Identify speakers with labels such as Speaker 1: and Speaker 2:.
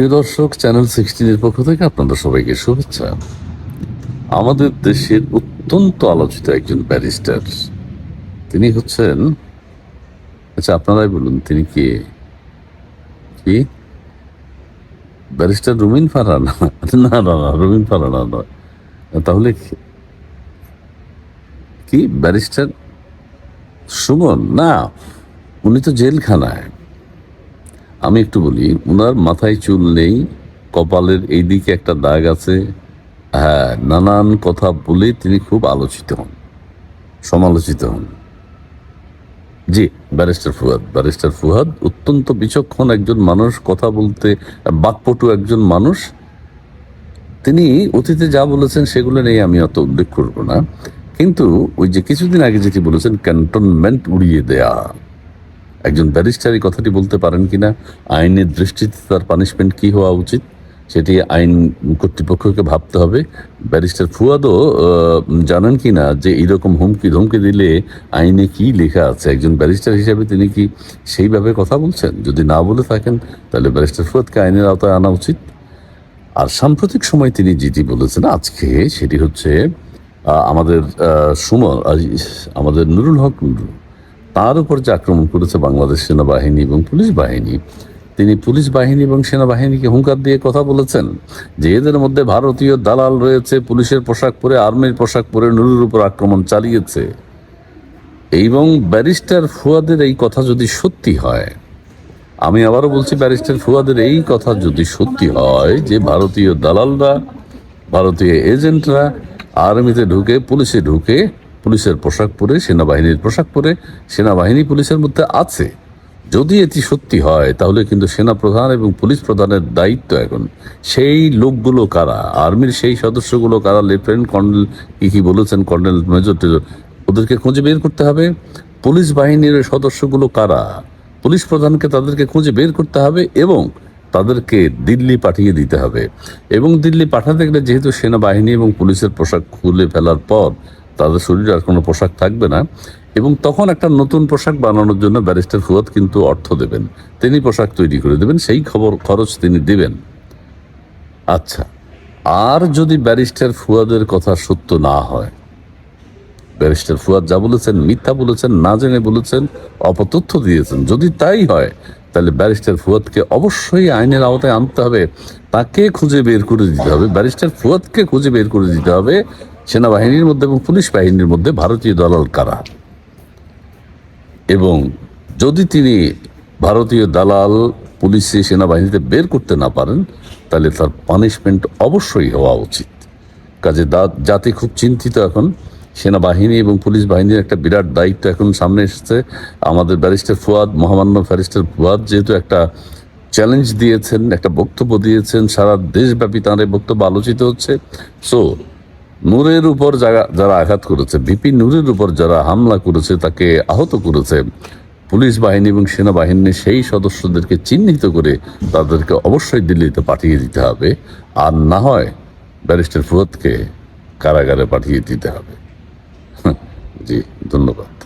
Speaker 1: প্রিয় দর্শক চ্যানেল সিক্সটিনের পক্ষ থেকে আপনাদের সবাইকে শুভেচ্ছা। আমাদের দেশের অত্যন্ত আলোচিত একজন ব্যারিস্টার, তিনি হচ্ছেন আচ্ছা আপনারাই বলুন, তিনি কে? কি? ব্যারিস্টার রুমিন ফারহান? না না না, রুমিন ফারহান নয়। তাহলে কি? ব্যারিস্টার সুমন? না, উনি তো জেলখানায়। আমি একটু বলি ওনার মাথায় চুল নেই, কপালের এই দিকে একটা দাগ আছে। হ্যাঁ নানান কথা বলে তিনি খুব আলোচিত হন, সমালোচিত হন। জি, ব্যারিস্টার ফুয়াদ ব্যারিস্টার ফুয়াদ অত্যন্ত বিচক্ষণ একজন মানুষ, কথা বলতে বাকপটু একজন মানুষ। তিনি অতীতে যা বলেছেন সেগুলো নিয়ে আমি অত উল্লেখ করব না। কিন্তু ওই যে কিছুদিন আগে যেটি বলেছেন, ক্যান্টনমেন্ট উড়িয়ে দেয়া। একজন ব্যারিস্টার এই কথাটি বলতে পারেন কিনা? আইনের দৃষ্টিতে তার পানিশমেন্ট কি হওয়া উচিত? সেটি আইন কর্তৃপক্ষকে ভাবতে হবে। ব্যারিস্টার ফুয়াদও জানেন কি না যে এইরকম হুমকি ধমকি দিলে আইনে কি লেখা আছে? একজন ব্যারিস্টার হিসেবে তিনি কি সেইভাবে কথা বলছেন? যদি না বলে থাকেন, তাহলে ব্যারিস্টার ফুয়াদকে আইনের আওতায় আনা উচিত। আর সাম্প্রতিক সময় তিনি যেটি বলেছেন আজকে, সেটি হচ্ছে আমাদের সুমন আমাদের নুরুল হক নুরুল। তার উপর যে আক্রমণ করেছে বাংলাদেশ সেনাবাহিনী এবং পুলিশ বাহিনী, তিনি পুলিশ বাহিনী এবং সেনাবাহিনীকে হুঙ্কার দিয়ে কথা বলেছেন যে এদের মধ্যে ভারতীয় দালাল রয়েছে, পুলিশের পোশাক পরে, আর্মির পোশাক পরে নুরুর উপর আক্রমণ চালিয়েছে। এবং ব্যারিস্টার ফুয়াদের এই কথা যদি সত্যি হয়, আমি আবারও বলছি ব্যারিস্টার ফুয়াদের এই কথা যদি সত্যি হয় যে ভারতীয় দালালরা, ভারতীয় এজেন্টরা আর্মিতে ঢুকে, পুলিশে ঢুকে পুলিশের পোশাক পরে, সেনাবাহিনীর পোশাক পরে, সেনাবাহিনী পুলিশের মধ্যে আছে। যদি এটি সত্যি হয়, তাহলে কিন্তু সেনা প্রধান এবং পুলিশ প্রধানের দায়িত্ব এখন। সেই লোকগুলো কারা? আর্মির সেই সদস্যগুলো কারা? লেফটেন্যান্ট কর্নেল কি কি বলেছেন? কর্নেল মেজর টেজর, ওদেরকে খুঁজে বের করতে হবে। পুলিশ বাহিনীর সদস্যগুলো কারা? পুলিশ প্রধানকে তাদেরকে খুঁজে বের করতে হবে এবং তাদেরকে দিল্লি পাঠিয়ে দিতে হবে। এবং দিল্লি পাঠাতে গেলে যেহেতু সেনাবাহিনী এবং পুলিশের পোশাক খুলে ফেলার পর তাদের শরীরে আর কোনো পোশাক থাকবে না। এবং তখন একটা নতুন পোশাক বানানোর জন্য ব্যারিস্টার ফুয়াদ কিন্তু অর্থ দেবেন। তিনি পোশাক তৈরি করে দেবেন, সেই খবর, খরচ তিনি দেবেন। আচ্ছা আর যদি ব্যারিস্টার ফুয়াদের কথা সত্য না হয়, ব্যারিস্টার ফুয়াদ যা বলেছেন, মিথ্যা বলেছেন, না জেনে বলেছেন, অপতথ্য দিয়েছেন, যদি তাই হয়, তাহলে ব্যারিস্টার ফুয়াদকে অবশ্যই আইনের আওতায় আনতে হবে। তাকে খুঁজে বের করে দিতে হবে, ব্যারিস্টার ফুয়াদকে খুঁজে বের করে দিতে হবে সেনাবাহিনীর মধ্যে এবং পুলিশ বাহিনীর মধ্যে ভারতীয় দালাল কারা? এবং যদি তিনি ভারতীয় দালাল, পুলিশে, সেনাবাহিনীতে বের করতে না পারেন, তাহলে তার পানিশমেন্ট অবশ্যই হওয়া উচিত। কাজে দা- জাতি খুব চিন্তিত এখন। সেনাবাহিনী এবং পুলিশ বাহিনীর একটা বিরাট দায়িত্ব এখন সামনে এসেছে। আমাদের ব্যারিস্টার ফুয়াদ, মহামান্য ব্যারিস্টার ফুয়াদ যেহেতু একটা চ্যালেঞ্জ দিয়েছেন, একটা বক্তব্য দিয়েছেন, সারা দেশব্যাপী তাঁর বক্তব্য আলোচিত হচ্ছে। সো নূরের উপর যারা আঘাত করেছে, ভিপি নূরের উপর যারা হামলা করেছে, তাকে আহত করেছে পুলিশ বাহিনী এবং সেনাবাহিনী সেই সদস্যদেরকে চিহ্নিত করে তাদেরকে অবশ্যই দিল্লিতে পাঠিয়ে দিতে হবে। আর না হয় ব্যারিস্টার ফুরতকে কারাগারে পাঠিয়ে দিতে হবে। জি, ধন্যবাদ।